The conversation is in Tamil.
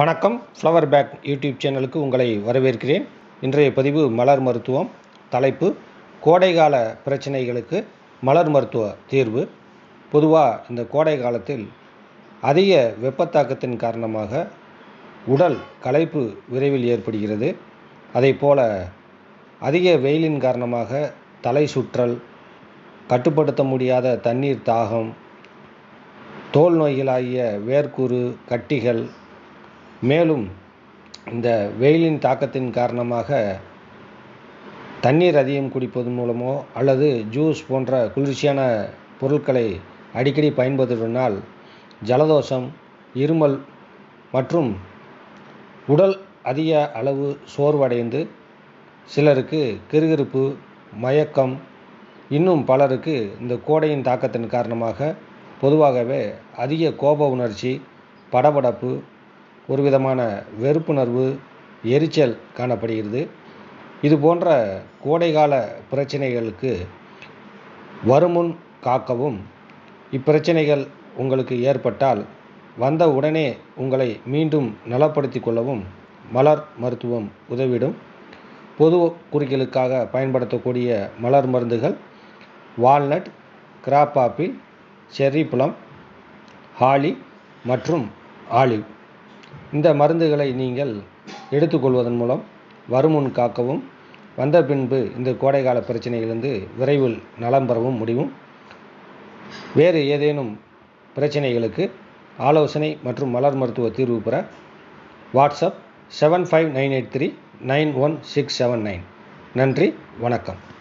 வணக்கம். ஃப்ளவர் பேக் யூடியூப் சேனலுக்கு உங்களை வரவேற்கிறேன். இன்றைய பதிவு மலர் மருத்துவம் தலைப்பு கோடைகால பிரச்சனைகளுக்கு மலர் மருத்துவ தீர்வு. பொதுவாக இந்த கோடை காலத்தில் அதிக வெப்பத்தாக்கத்தின் காரணமாக உடல் களைப்பு விரைவில் ஏற்படுகிறது. அதே போல் அதிக வெயிலின் காரணமாக தலை சுற்றல் கட்டுப்படுத்த முடியாத தண்ணீர் தாகம் தோல் நோய்களாகிய வேர்க்குறு கட்டிகள் மேலும் இந்த வெயிலின் தாக்கத்தின் காரணமாக தண்ணீர் அதிகம் குடிப்பதன் மூலமோ அல்லது ஜூஸ் போன்ற குளிர்ச்சியான பொருட்களை அடிக்கடி பயன்படுத்தினால் ஜலதோஷம் இருமல் மற்றும் உடல் அதிக அளவு சோர்வடைந்து சிலருக்கு கிறுகிறுப்பு மயக்கம் இன்னும் பலருக்கு இந்த கோடையின் தாக்கத்தின் காரணமாக பொதுவாகவே அதிக கோப உணர்ச்சி படபடப்பு ஒரு விதமான வெறுப்புணர்வு எரிச்சல் காணப்படுகிறது. இது போன்ற கோடைகால பிரச்சனைகளுக்கு வருமுன் காக்கவும். இப்பிரச்சனைகள் உங்களுக்கு ஏற்பட்டால் வந்த உடனே உங்களை மீண்டும் நலப்படுத்தி கொள்ளவும் மலர் மருத்துவம் உதவிடும். பொது குறிகளுக்காக பயன்படுத்தக்கூடிய மலர் மருந்துகள் வால்நட் கிராப் ஆப்பிள் செர்ரி பழம் ஹாலி மற்றும் ஆலிவ். இந்த மருந்துகளை நீங்கள் எடுத்துக்கொள்வதன் மூலம் வருமுன் காக்கவும். வந்த பின்பு இந்த கோடைகால பிரச்சனையிலிருந்து விரைவில் நலம் பெறவும் முடியும். வேறு ஏதேனும் பிரச்சனைகளுக்கு ஆலோசனை மற்றும் மலர் மருத்துவ தீர்வு பெற WhatsApp seven five nine eight three nine one six seven nine. நன்றி வணக்கம்.